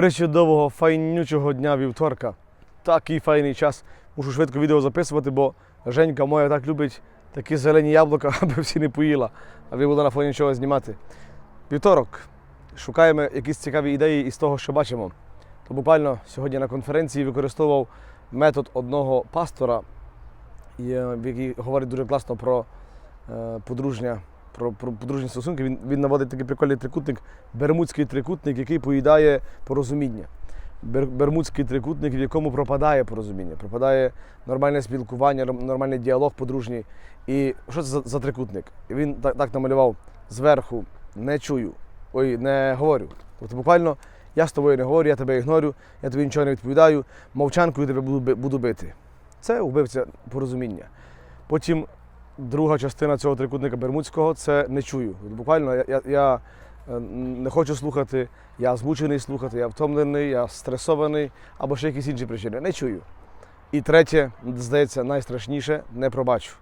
Причудового, файнючого дня вівторка. Такий файний час. Мушу швидко відео записувати, бо Женька моя так любить такі зелені яблука, аби всі не поїла, аби було на фоні чого знімати. Вівторок. Шукаємо якісь цікаві ідеї із того, що бачимо. То буквально сьогодні на конференції використовував метод одного пастора, е, який говорить дуже класно про е, подружня, про, про подружні стосунки. Він, він наводить такий прикольний трикутник, бермудський трикутник, який поїдає порозуміння. Бер- Бермудський трикутник, в якому пропадає порозуміння, пропадає нормальне спілкування, нормальний діалог подружній. І що це за, за трикутник? І він так, так намалював зверху не чую, ой, не говорю. Тобто буквально я з тобою не говорю, я тебе ігнорю, я тобі нічого не відповідаю, мовчанкою тебе буду, буду бити. Це вбивця порозуміння. Потім друга частина цього трикутника Бермудського це не чую. Буквально я, я, е, не хочу слухати, я змучений слухати, я втомлений, я стресований або ще якісь інші причини. Не чую. І третє, здається, найстрашніше не пробачу.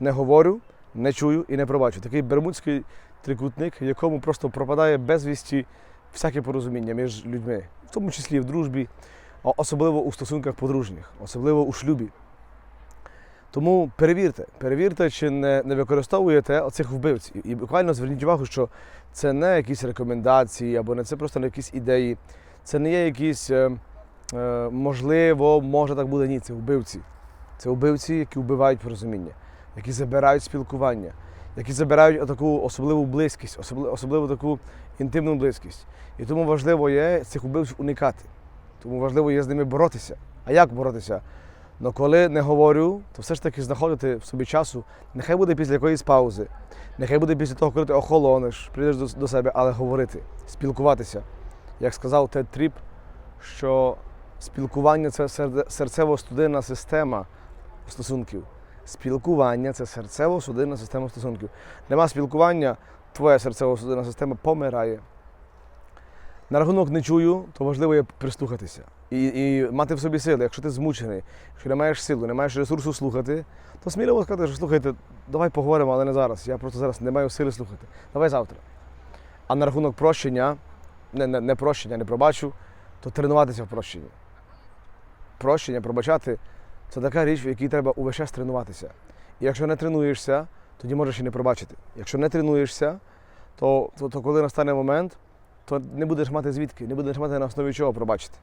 Не говорю, не чую і не пробачу. Такий бермудський трикутник, в якому просто пропадає безвісті всяке порозуміння між людьми, в тому числі в дружбі, особливо у стосунках подружніх, особливо у шлюбі. Тому перевірте, перевірте, чи не, не використовуєте оцих вбивців. І буквально зверніть увагу, що це не якісь рекомендації або не це просто не якісь ідеї. Це не є якісь, е, е, можливо, може так буде. Ні, це вбивці. Це вбивці, які вбивають порозуміння, які забирають спілкування, які забирають таку особливу близькість, особливо, особливо таку інтимну близькість. І тому важливо є цих вбивців уникати. Тому важливо є з ними боротися. А як боротися? Ну коли не говорю, то все ж таки знаходити в собі часу. Нехай буде після якоїсь паузи, нехай буде після того, коли ти охолониш, прийдеш до, до себе, але говорити, спілкуватися. Як сказав Тед Тріп, що спілкування це серцево-судинна система стосунків. Спілкування це серцево-судинна система стосунків. Нема спілкування, твоя серцево-судинна система помирає. На рахунок не чую, то важливо є прислухатися і, і мати в собі сили. Якщо ти змучений, якщо не маєш сили, не маєш ресурсу слухати, то сміливо сказати, що слухайте, давай поговоримо, але не зараз. Я просто зараз не маю сили слухати. Давай завтра. А на рахунок прощення, не, не, не прощення, не пробачу, то тренуватися в прощенні. Прощення, пробачати це така річ, в якій треба увесь час тренуватися. І якщо не тренуєшся, тоді можеш і не пробачити. Якщо не тренуєшся, то, то, то коли настане момент, то не будеш мати звідки, не будеш мати на основі чого пробачити.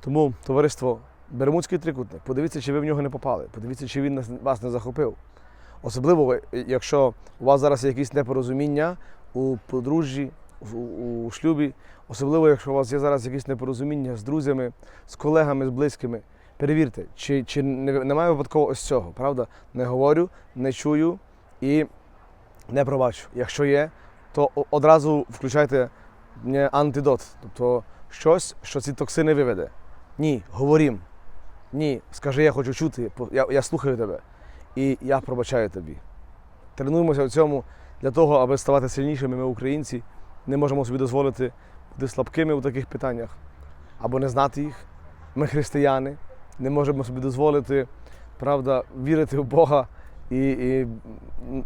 Тому, товариство, Бермудський трикутник, подивіться, чи ви в нього не попали, подивіться, чи він вас не захопив. Особливо, якщо у вас зараз є якісь непорозуміння у подружжі, у, у шлюбі, особливо, якщо у вас є зараз якісь непорозуміння з друзями, з колегами, з близькими, перевірте, чи, чи немає випадково ось цього, правда? Не говорю, не чую і не пробачу. Якщо є, то одразу включайте антидот, тобто щось, що ці токсини виведе. Ні, говорім. Ні, скажи, я хочу чути, я, я слухаю тебе і я пробачаю тобі. Тренуємося в цьому для того, аби ставати сильнішими. Ми, українці, не можемо собі дозволити бути слабкими у таких питаннях або не знати їх. Ми християни, не можемо собі дозволити, правда, вірити в Бога і, і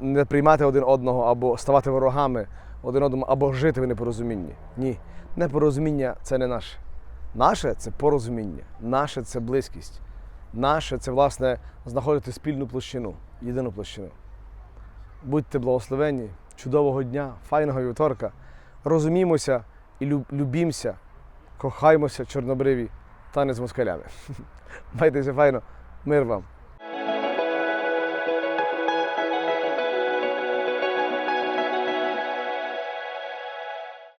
не приймати один одного або ставати ворогами один одному, або жити в непорозумінні. Ні, непорозуміння це не наше. Наше це порозуміння, наше це близькість, наше це, власне, знаходити спільну площину, єдину площину. Будьте благословенні, чудового дня, файного вівторка. Розумімося і любімося, кохаймося, чорнобриві, та не з москалями. Майтеся файно, мир вам!